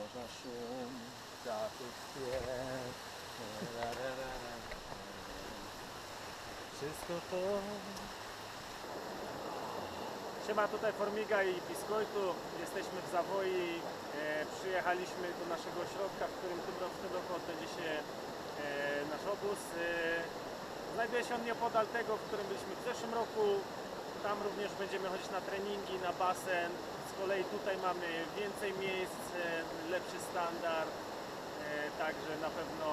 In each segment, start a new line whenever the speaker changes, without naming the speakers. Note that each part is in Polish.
morza szum, ptaków. Wszystko to
Siema, tutaj Formiga i Piskoltu. Jesteśmy w Zawoi. E, przyjechaliśmy do naszego ośrodka, w którym tym w tym roku odbędzie się e, nasz obóz. E, znajduje się on nieopodal tego, w którym byliśmy w zeszłym roku. Tam również będziemy chodzić na treningi, na basen. Z kolei tutaj mamy więcej miejsc, e, lepszy standard. E, także na pewno,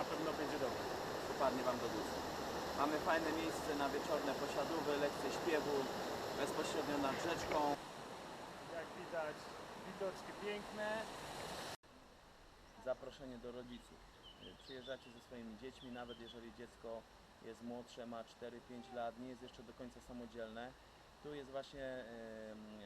na pewno będzie dobrze.
przypadnie Wam do gustu. Mamy fajne miejsce na wieczorne posiadówy, lekcje śpiewu, bezpośrednio nad rzeczką.
Jak widać, widoczki piękne.
Zaproszenie do rodziców. Przyjeżdżacie ze swoimi dziećmi, nawet jeżeli dziecko jest młodsze, ma 4-5 lat, nie jest jeszcze do końca samodzielne. Tu jest właśnie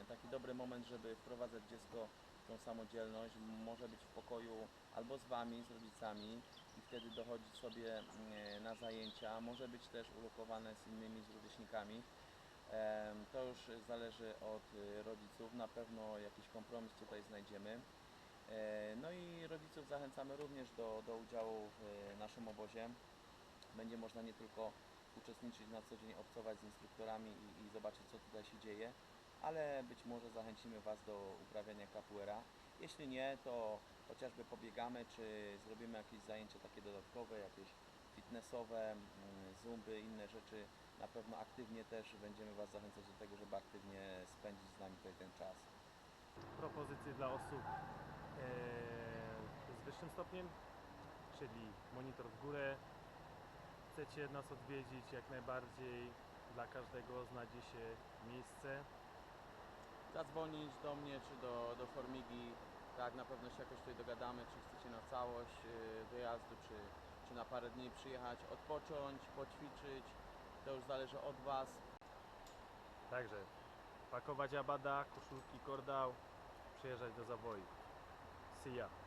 taki dobry moment, żeby wprowadzać dziecko tą samodzielność. Może być w pokoju albo z Wami, z rodzicami i wtedy dochodzić sobie em, na zajęcia. Może być też ulokowane z innymi, z rówieśnikami. To już zależy od y, rodziców. Na pewno jakiś kompromis tutaj znajdziemy. E, No i rodziców zachęcamy również do, do udziału w e, naszym obozie. Będzie można nie tylko uczestniczyć na co dzień, obcować z instruktorami i, i zobaczyć co tutaj się dzieje, ale być może zachęcimy Was do uprawiania capoeira. Jeśli nie, to chociażby pobiegamy, czy zrobimy jakieś zajęcia takie dodatkowe, jakieś fitnessowe, mm, zumby, inne rzeczy. Na pewno aktywnie też będziemy Was zachęcać do tego, żeby aktywnie spędzić z nami tutaj ten czas.
propozycje dla osób e, z wyższym stopniem, czyli monitor w górę. Chcecie nas odwiedzić jak najbardziej, dla każdego znajdzie się miejsce.
Zadzwonić do mnie czy do, do Formigi. Tak, na pewno się jakoś tutaj dogadamy, czy chcecie na całość y, wyjazdu, czy, czy na parę dni przyjechać, odpocząć, poćwiczyć. To już zależy od Was.
Także pakować abada, koszulki, kordał, przyjeżdżać do Zawoi. See ya.